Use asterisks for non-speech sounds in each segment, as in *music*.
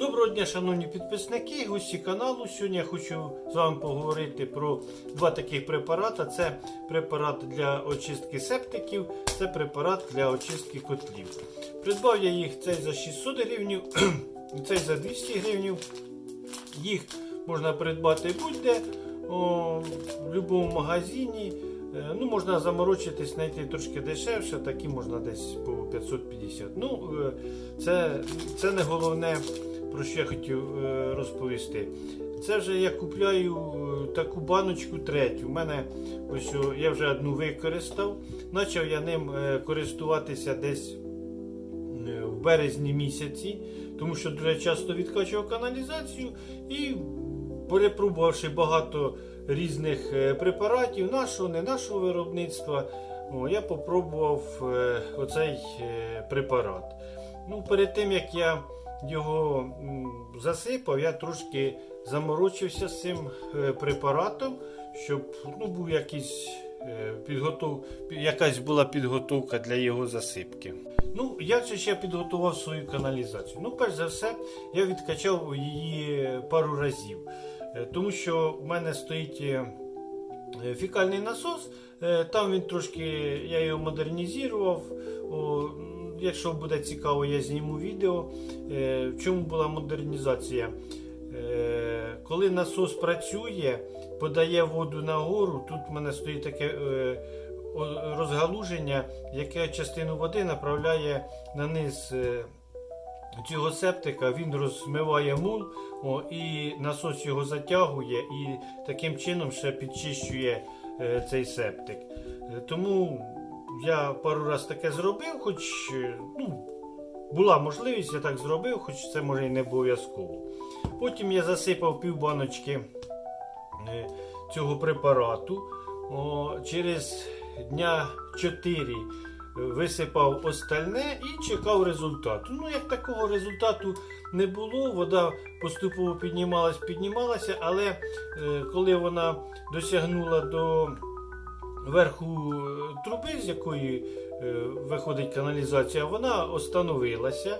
Доброго дня, шановні підписники, гості каналу. Сьогодні я хочу з вами поговорити про два таких препарати. Це препарат для очистки септиків, це препарат для очистки котлів. Придбав я їх цей за 600 гривень, *clears throat* цей за 200 гривень. Їх можна придбати будь-де в будь-якому магазині. Е, Ну, можна заморочитись, знайти трошки дешевше, такі можна десь по 550. Ну, е, це, це не головне, про що я хотів е, розповісти. Це вже я купляю е, таку баночку третю. У мене ось я вже одну використав. Почав я ним е, користуватися десь в березні місяці, тому що дуже часто відкачував каналізацію і перепробувавши багато різних препаратів, нашого, не нашого виробництва, я попробував оцей препарат. Ну, перед тим як я його засипав, я трошки заморочився з цим е, препаратом, щоб ну, був якийсь е, підготов... якась була підготовка для його засипки. Ну, як же я підготував свою каналізацію? Ну, перш за все, я відкачав її пару разів. Е, Тому що в мене стоїть фікальний насос, там він трошки, я його модернізував. Якщо буде цікаво, я зніму відео. Е, В чому була модернізація? Е, Коли насос працює, подає воду нагору, тут в мене стоїть таке е, розгалуження, яке частину води направляє на низ цього септика, він розмиває мул, о, і насос його затягує і таким чином ще підчищує цей септик. Тому я пару раз таке зробив, хоч е, ну, була можливість, я так зробив, хоч це може і не обов'язково. Потім я засипав півбаночки е, цього препарату. О, через дня 4 висипав остальне і чекав результату. Ну, як такого результату не було, вода поступово піднімалась, піднімалася, але е, коли вона досягнула до верху е, труби, з якої е, виходить каналізація, вона остановилася.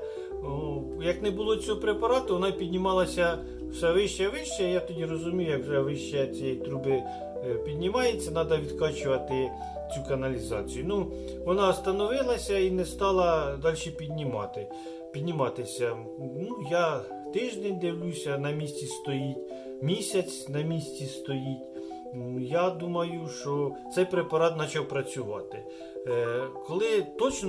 Як не було цього препарату, вона піднімалася все вище і вище. Я тоді розумію, як вже вище цієї труби е, піднімається, треба відкачувати цю каналізацію. Ну, вона остановилася і не стала далі піднімати, підніматися. Ну, я тиждень дивлюся, на місці стоїть, місяць на місці стоїть. Я думаю, що цей препарат почав працювати. Е, Коли точно